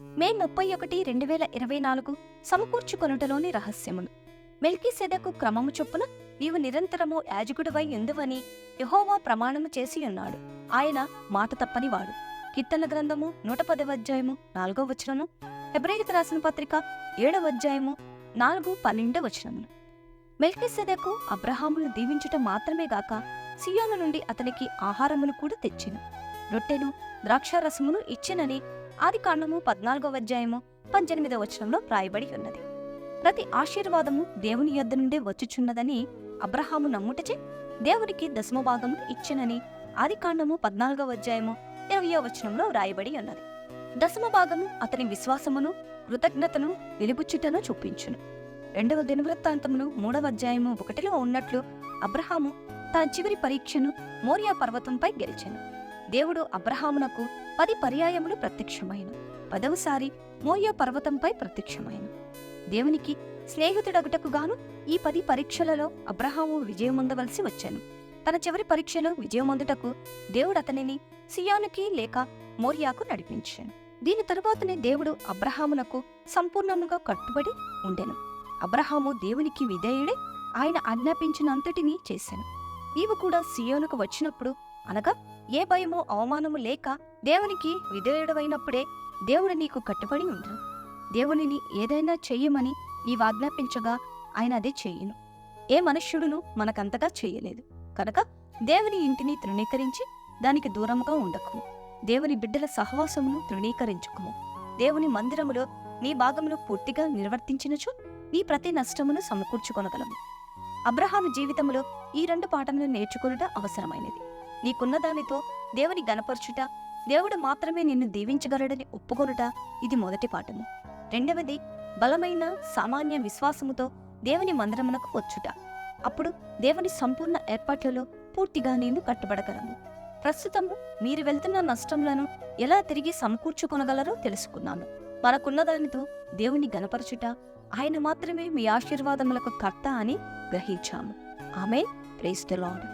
మే ముప్పై ఒకటి రెండు వేల ఇరవై నాలుగు సమకూర్చుకొనుటలోని రహస్యములు. మెల్కీ సెదకు క్రమము చొప్పున నీవు నిరంతరము యాజకుడివై ఎందువని యహోవా ప్రమాణము చేసి ఉన్నాడు. ఆయన మాట తప్పనివాడు. కీర్తన గ్రంథము నూట పదవ అధ్యాయము నాలుగో వచనము హెబ్రేలికి రాసిన పత్రిక ఏడవ అధ్యాయము నాలుగు పన్నెండవ వచనములు. మెల్కిసెదకు అబ్రహామును దీవించుట మాత్రమే గాక సియోను నుండి అతనికి ఆహారమును కూడా తెచ్చెను. రొట్టెను ద్రాక్షారసమును ఇచ్చినని ఆది కాండము పద్నాలుగవ అధ్యాయము పద్దెనిమిదవ వచనంలో వ్రాయబడి ఉన్నది. ప్రతి ఆశీర్వాదము దేవుని యొద్ద నుండే వచ్చుచున్నదని అబ్రహాము నమ్ముటచే దేవునికి దశమ భాగము ఇచ్చినని ఆది కాండము పద్నాలుగవ అధ్యాయము ఇరవయో వచనంలో వ్రాయబడి ఉన్నది. దశమ భాగము అతని విశ్వాసమును కృతజ్ఞతను వెలుబుచ్చుటను చూపించును. రెండవ దినవృత్తాంతములు మూడవ అధ్యాయము ఒకటిలో ఉన్నట్లు అబ్రహాము తన చివరి పరీక్షను మోరియా పర్వతంపై గెలిచెను. దేవుడు అబ్రహామునకు పది పర్యాయములు ప్రత్యక్షమైన. పదవసారి మోరియా పర్వతంపై ప్రత్యక్షమైన. దేవునికి స్నేహితుడగుటకు గాను ఈ పది పరీక్షలలో అబ్రహాము విజయమొందవలసి వచ్చాను. తన చివరి పరీక్షలో విజయమొందుటకు దేవుడు అతనిని సియానుకి లేక మోరియాకు నడిపించాను. దీని తరువాతనే దేవుడు అబ్రహామునకు సంపూర్ణముగా కట్టుబడి ఉండెను. అబ్రహాము దేవునికి విధేయుడే ఆయన ఆజ్ఞాపించినంతటినీ చేశాను నీవు కూడా సియోనుకు వచ్చినప్పుడు అనగా ఏ భయమో అవమానము లేక దేవునికి విధేయుడవైనప్పుడే దేవుడు నీకు కట్టుబడి ఉండను దేవునిని ఏదైనా చెయ్యమని నీవు ఆజ్ఞాపించగా ఆయన అదే చెయ్యను ఏ మనుష్యుడును మనకంతగా చేయలేదు. కనుక దేవుని ఇంటిని తృణీకరించి దానికి దూరంగా ఉండకుము. దేవుని బిడ్డల సహవాసమును తృణీకరించుకుము. దేవుని మందిరములో నీ భాగమును పూర్తిగా నిర్వర్తించినచో నీ ప్రతి నష్టమును సమకూర్చుకొనగలము. అబ్రహాము జీవితములో ఈ రెండు పాఠములను నేర్చుకొనుట అవసరమైనది. నీకున్న దానితో దేవుని గనపరచుట దేవుడు మాత్రమే నిన్ను దీవించగలడని ఒప్పుకొనుట ఇది మొదటి పాఠము. రెండవది బలమైన సామాన్య విశ్వాసముతో దేవుని మందిరమునకు వచ్చుట. అప్పుడు దేవుని సంపూర్ణ ఏర్పాట్లలో పూర్తిగా నేను కట్టుబడగలము ప్రస్తుతము మీరు వెళ్తున్న నష్టములను ఎలా తిరిగి సమకూర్చుకొనగలరో తెలుసుకున్నాను. మనకున్న దానితో దేవుని గనపరచుట ఆయన మాత్రమే మీ ఆశీర్వాదములకు కర్త అని గ్రహించాము. ఆమె ప్రేస్ ద